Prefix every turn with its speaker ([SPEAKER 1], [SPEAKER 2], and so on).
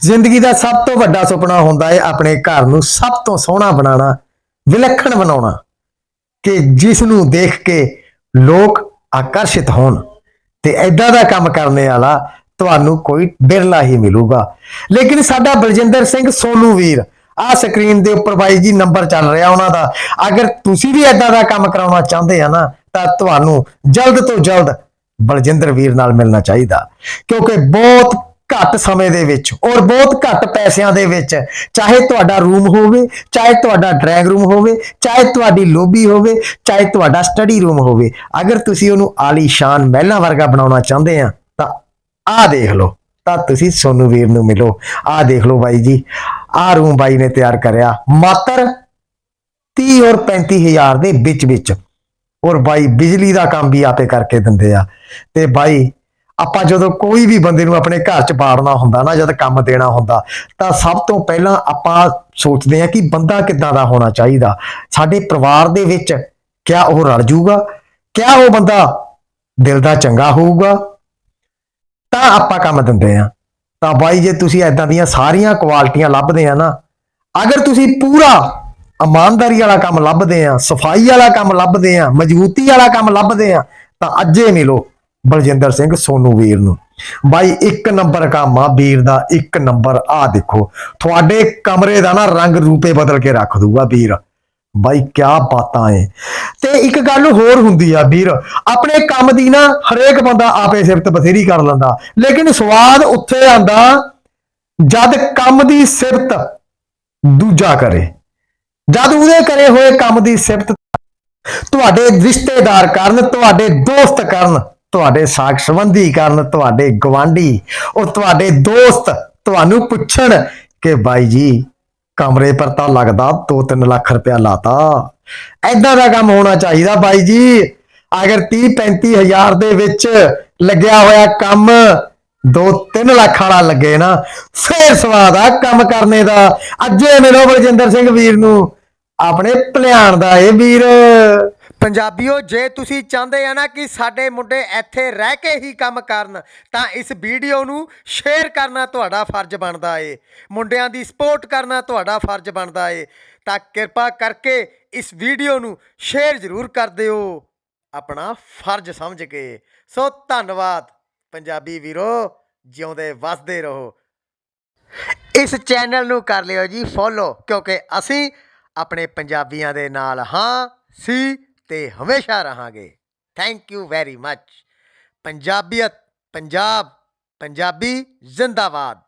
[SPEAKER 1] ਜ਼ਿੰਦਗੀ ਦਾ ਸਭ ਤੋਂ ਵੱਡਾ ਸੁਪਨਾ ਹੁੰਦਾ ਹੈ ਆਪਣੇ ਘਰ ਨੂੰ ਸਭ ਤੋਂ ਸੋਹਣਾ ਬਣਾਉਣਾ, ਵਿਲੱਖਣ ਬਣਾਉਣਾ, ਕਿ ਜਿਸ ਨੂੰ ਦੇਖ ਕੇ ਲੋਕ ਆਕਰਸ਼ਿਤ ਹੋਣ। ਤੇ ਐਦਾਂ ਦਾ ਕੰਮ ਕਰਨ ਵਾਲਾ ਤੁਹਾਨੂੰ ਕੋਈ ਬਿਰਲਾ ਹੀ ਮਿਲੂਗਾ। ਲੇਕਿਨ ਸਾਡਾ ਬਲਜਿੰਦਰ ਸਿੰਘ ਸੋਨੂ ਵੀਰ, ਆਹ ਸਕਰੀਨ ਦੇ ਉੱਪਰ ਬਾਈ ਜੀ ਨੰਬਰ ਚੱਲ ਰਿਹਾ ਉਹਨਾਂ ਦਾ। ਅਗਰ ਤੁਸੀਂ ਵੀ ਐਦਾਂ ਦਾ ਕੰਮ ਕਰਾਉਣਾ ਚਾਹੁੰਦੇ ਆ ਨਾ, ਤਾਂ ਤੁਹਾਨੂੰ ਜਲਦ ਤੋਂ ਜਲਦ ਬਲਜਿੰਦਰ ਵੀਰ ਨਾਲ ਮਿਲਣਾ ਚਾਹੀਦਾ। ਕਿਉਂਕਿ ਬਹੁਤ ਘੱਟ ਸਮੇਂ ਦੇ ਵਿੱਚ ਔਰ ਬਹੁਤ ਘੱਟ ਪੈਸਿਆਂ ਦੇ ਵਿੱਚ, ਚਾਹੇ ਤੁਹਾਡਾ ਰੂਮ ਹੋਵੇ, ਚਾਹੇ ਤੁਹਾਡਾ ਡਰਾਇੰਗ ਰੂਮ ਹੋਵੇ, ਚਾਹੇ ਤੁਹਾਡੀ ਲੋਬੀ ਹੋਵੇ, ਚਾਹੇ ਤੁਹਾਡਾ ਸਟੱਡੀ ਰੂਮ ਹੋਵੇ, ਅਗਰ ਤੁਸੀਂ ਉਹਨੂੰ ਆਲੀਸ਼ਾਨ ਮਹਿਲਾਂ ਵਰਗਾ ਬਣਾਉਣਾ ਚਾਹੁੰਦੇ ਆ, ਤਾਂ ਆਹ ਦੇਖ ਲਓ, ਤਾਂ ਤੁਸੀਂ ਸੋਨੂ ਵੀਰ ਨੂੰ ਮਿਲੋ, ਆਹ ਦੇਖ ਲਓ ਬਾਈ ਜੀ, ਆਹ ਰੂਮ ਬਾਈ ਨੇ ਤਿਆਰ ਕਰਿਆ, ਮਾਤਰ 30 ਔਰ 35 ਹਜ਼ਾਰ ਦੇ ਵਿੱਚ ਵਿੱਚ ਔਰ ਬਾਈ ਬਿਜਲੀ ਦਾ ਕੰਮ ਵੀ ਆਪੇ ਕਰਕੇ ਦਿੰਦੇ ਆ, ਤੇ ਬਾਈ ਆਪਾਂ ਜਦੋਂ ਕੋਈ ਵੀ ਬੰਦੇ ਨੂੰ ਆਪਣੇ ਘਰ ਚ ਬਾੜਨਾ ਹੁੰਦਾ ਨਾ, ਜਦ ਕੰਮ ਦੇਣਾ ਹੁੰਦਾ, ਤਾਂ ਸਭ ਤੋਂ ਪਹਿਲਾਂ ਆਪਾਂ ਸੋਚਦੇ ਹਾਂ ਕਿ ਬੰਦਾ ਕਿੱਦਾਂ ਦਾ ਹੋਣਾ ਚਾਹੀਦਾ। ਸਾਡੇ ਪਰਿਵਾਰ ਦੇ ਵਿੱਚ ਕਿਆ ਉਹ ਰਲ ਜੂਗਾ, ਕਿਆ ਉਹ ਬੰਦਾ ਦਿਲ ਦਾ ਚੰਗਾ ਹੋਊਗਾ, ਤਾਂ ਆਪਾਂ ਕੰਮ ਦਿੰਦੇ ਆ ਤਾਂ ਬਾਈ, ਜੇ ਤੁਸੀਂ ਐਦਾਂ ਦੀਆਂ ਸਾਰੀਆਂ ਕੁਆਲਿਟੀਆਂ ਲੱਭਦੇ ਆ ਨਾ, ਅਗਰ ਤੁਸੀਂ ਪੂਰਾ ਇਮਾਨਦਾਰੀ ਵਾਲਾ ਕੰਮ ਲੱਭਦੇ ਆ, ਸਫ਼ਾਈ ਵਾਲਾ ਕੰਮ ਲੱਭਦੇ ਆ, ਮਜ਼ਬੂਤੀ ਵਾਲਾ ਕੰਮ ਲੱਭਦੇ ਆ, ਤਾਂ ਅੱਜੇ ਮਿਲੋ। ਬਲਜਿੰਦਰ ਸਿੰਘ ਸੋਨੂ ਵੀਰ ਨੂੰ। ਬਾਈ, ਇੱਕ ਨੰਬਰ ਕੰਮ ਆ ਵੀਰ ਦਾ, ਇੱਕ ਨੰਬਰ। ਆ ਦੇਖੋ, ਤੁਹਾਡੇ ਕਮਰੇ ਦਾ ਨਾ ਰੰਗ ਰੂਪੇ ਬਦਲ ਕੇ ਰੱਖ ਦੂਗਾ ਵੀਰ। ਬਾਈ, ਕਿਆ ਬਾਤਾਂ ਏ ਤੇ ਇੱਕ ਗੱਲ ਹੋਰ ਹੁੰਦੀ ਆ ਵੀਰ, ਆਪਣੇ ਕੰਮ ਦੀ ਨਾ ਹਰੇਕ ਬੰਦਾ ਆਪੇ ਸਿਫਤ ਬਥੇਰੀ ਕਰ ਲੈਂਦਾ, ਲੇਕਿਨ ਸਵਾਦ ਉੱਥੇ ਆਂਦਾ, ਜਦ ਕੰਮ ਦੀ ਸਿਫਤ ਦੂਜਾ ਕਰੇ। ਜਦ ਉਹਦੇ ਕਰੇ ਹੋਏ ਕੰਮ ਦੀ ਸਿਫਤ, ਤੁਹਾਡੇ ਰਿਸ਼ਤੇਦਾਰ ਕਰਨ, ਤੁਹਾਡੇ ਦੋਸਤ ਕਰਨ ਤੁਹਾਡੇ ਸਾਖ ਸੰਬੰਧੀ ਕਰਨ, ਤੁਹਾਡੇ ਗਵਾਂਢੀ ਉਹ ਤੁਹਾਡੇ ਦੋਸਤ ਤੁਹਾਨੂੰ ਪੁੱਛਣ ਕਿ ਬਾਈ ਜੀ ਕਮਰੇ ਪਰ ਤਾਂ ਲੱਗਦਾ 2-3 ਲੱਖ ਰੁਪਇਆ ਲਾਤਾ। ਐਦਾਂ ਦਾ ਕੰਮ ਹੋਣਾ ਚਾਹੀਦਾ ਬਾਈ ਜੀ। ਅਗਰ 30-35 ਹਜ਼ਾਰ ਦੇ ਵਿੱਚ ਲੱਗਿਆ ਹੋਇਆ ਕੰਮ 2-3 ਲੱਖ ਵਾਲਾ ਲੱਗੇ ਨਾ, ਫੇਰ ਸਵਾਦ ਆ ਕੰਮ ਕਰਨੇ ਦਾ। ਅੱਜੇ ਮਿਲੋ ਬਲਜਿੰਦਰ ਸਿੰਘ ਵੀਰ ਨੂੰ, ਆਪਣੇ ਭਲਿਆਣ ਦਾ ਇਹ ਵੀਰ।
[SPEAKER 2] ਪੰਜਾਬੀਓ, ਜੇ ਤੁਸੀਂ ਚਾਹੁੰਦੇ ਆ ਨਾ ਕਿ ਸਾਡੇ ਮੁੰਡੇ ਇੱਥੇ ਰਹਿ ਕੇ ਹੀ ਕੰਮ ਕਰਨ, ਤਾਂ ਇਸ ਵੀਡੀਓ ਨੂੰ ਸ਼ੇਅਰ ਕਰਨਾ ਤੁਹਾਡਾ ਫਰਜ਼ ਬਣਦਾ ਏ। ਮੁੰਡਿਆਂ ਦੀ ਸਪੋਰਟ ਕਰਨਾ ਤੁਹਾਡਾ ਫਰਜ਼ ਬਣਦਾ ਏ। ਤਾਂ ਕਿਰਪਾ ਕਰਕੇ ਇਸ ਵੀਡੀਓ ਨੂੰ ਸ਼ੇਅਰ ਜ਼ਰੂਰ ਕਰ ਦਿਓ। ਆਪਣਾ ਫਰਜ਼ ਸਮਝ ਕੇ। ਸੋ ਧੰਨਵਾਦ। ਪੰਜਾਬੀ ਵੀਰੋ, ਜਿਉਂਦੇ ਵਸਦੇ ਰਹੋ। ਇਸ ਚੈਨਲ ਨੂੰ ਕਰ ਲਿਓ ਜੀ ਫੋਲੋ, ਕਿਉਂਕਿ ਅਸੀਂ ਆਪਣੇ ਪੰਜਾਬੀਆਂ ਦੇ ਨਾਲ ਹਾਂ, ਸੀ ਤੇ ਹਮੇਸ਼ਾ ਰਹਾਂਗੇ। ਥੈਂਕ ਯੂ ਵੈਰੀ ਮੱਚ ਪੰਜਾਬੀਅਤ ਪੰਜਾਬ ਪੰਜਾਬੀ ਜ਼ਿੰਦਾਬਾਦ।